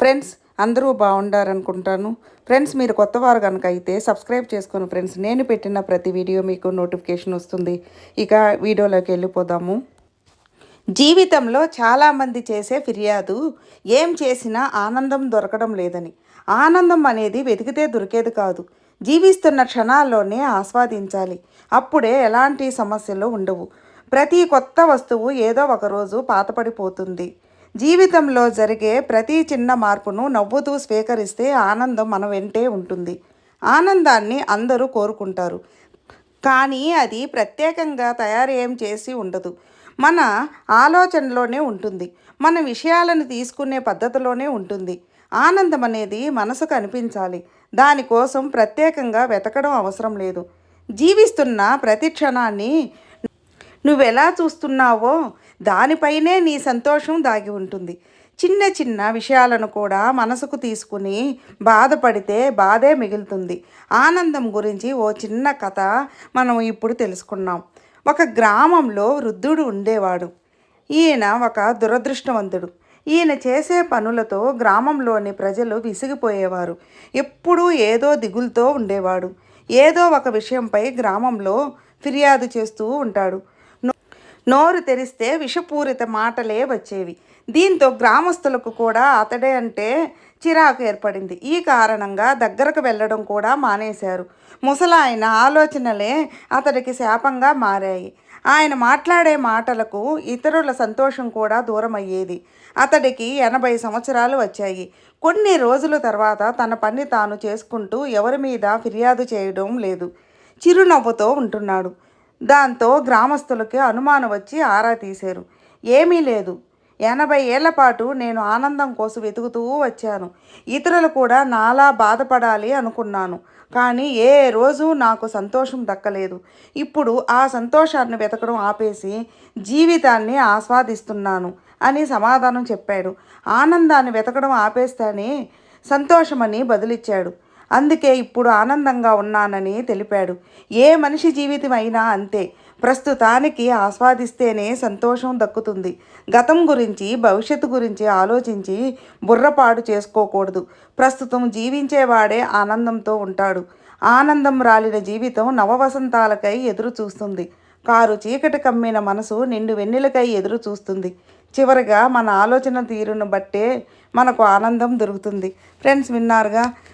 Friends అందరూ బాగుండారనుకుంటాను friends మీరు కొత్త వారు కనుక అయితే సబ్స్క్రైబ్ చేసుకుని ఫ్రెండ్స్ నేను పెట్టిన ప్రతి వీడియో మీకు నోటిఫికేషన్ వస్తుంది. ఇక వీడియోలోకి వెళ్ళిపోదాము. జీవితంలో చాలామంది చేసే ఫిర్యాదు ఏం చేసినా ఆనందం దొరకడం లేదని. ఆనందం అనేది వెతికితే దొరికేది కాదు. జీవిస్తున్న క్షణాల్లోనే ఆస్వాదించాలి. అప్పుడే ఎలాంటి సమస్యలు ఉండవు. ప్రతి కొత్త వస్తువు ఏదో ఒకరోజు పాతపడిపోతుంది. జీవితంలో జరిగే ప్రతి చిన్న మార్పును నవ్వుతూ స్వీకరిస్తే ఆనందం మన వెంటే ఉంటుంది. ఆనందాన్ని అందరూ కోరుకుంటారు. కానీ అది ప్రత్యేకంగా తయారేం చేసి ఉండదు. మన ఆలోచనలోనే ఉంటుంది. మన విషయాలను తీసుకునే పద్ధతిలోనే ఉంటుంది. ఆనందం అనేది మనసుకు అనిపించాలి. దానికోసం ప్రత్యేకంగా వెతకడం అవసరం లేదు. జీవిస్తున్న ప్రతి క్షణాన్ని నువ్వెలా చూస్తున్నావో దానిపైనే నీ సంతోషం దాగి ఉంటుంది. చిన్న చిన్న విషయాలను కూడా మనసుకు తీసుకుని బాధపడితే బాధే మిగులుతుంది. ఆనందం గురించి ఓ చిన్న కథ మనం ఇప్పుడు తెలుసుకున్నాం. ఒక గ్రామంలో వృద్ధుడు ఉండేవాడు. ఈయన ఒక దురదృష్టవంతుడు. ఈయన చేసే పనులతో గ్రామంలోని ప్రజలు విసిగిపోయేవారు. ఎప్పుడూ ఏదో దిగులుతో ఉండేవాడు. ఏదో ఒక విషయంపై గ్రామంలో ఫిర్యాదు చేస్తూ ఉంటాడు. నోరు తెరిస్తే విషపూరిత మాటలే వచ్చేవి. దీంతో గ్రామస్తులకు కూడా అతడే అంటే చిరాకు ఏర్పడింది. ఈ కారణంగా దగ్గరకు వెళ్ళడం కూడా మానేశారు. ముసలాయన ఆలోచనలే అతడికి శాపంగా మారాయి. ఆయన మాట్లాడే మాటలకు ఇతరుల సంతోషం కూడా దూరం అయ్యేది అతడికి ఎనభై సంవత్సరాలు వచ్చాయి. కొన్ని రోజుల తర్వాత తన పని తాను చేసుకుంటూ ఎవరి మీద ఫిర్యాదు చేయడం లేదు. చిరునవ్వుతో ఉంటున్నాడు. దాంతో గ్రామస్తులకి అనుమానం వచ్చి ఆరా తీశారు. ఏమీ లేదు. ఎనభై ఏళ్ళ పాటు నేను ఆనందం కోసం వెతుకుతూ వచ్చాను. ఇతరులు కూడా నాలా బాధపడాలి అనుకున్నాను. కానీ ఏ రోజు నాకు సంతోషం దక్కలేదు. ఇప్పుడు ఆ సంతోషాన్ని వెతకడం ఆపేసి జీవితాన్ని ఆస్వాదిస్తున్నాను అని సమాధానం చెప్పాడు. ఆనందాన్ని వెతకడం ఆపేస్తానే సంతోషమని బదులిచ్చాడు. అందుకే ఇప్పుడు ఆనందంగా ఉన్నానని తెలిపాడు. ఏ మనిషి జీవితం అయినా అంతే. ప్రస్తుతానికి ఆస్వాదిస్తేనే సంతోషం దక్కుతుంది. గతం గురించి భవిష్యత్తు గురించి ఆలోచించి బుర్రపాడు చేసుకోకూడదు. ప్రస్తుతం జీవించేవాడే ఆనందంతో ఉంటాడు. ఆనందం రాలిన జీవితం నవవసంతాలకై ఎదురు చూస్తుంది కారు చీకటి కమ్మిన మనసు నిండు వెన్నెలకై ఎదురు చూస్తుంది చివరిగా మన ఆలోచన తీరును బట్టే మనకు ఆనందం దొరుకుతుంది. ఫ్రెండ్స్ విన్నారుగా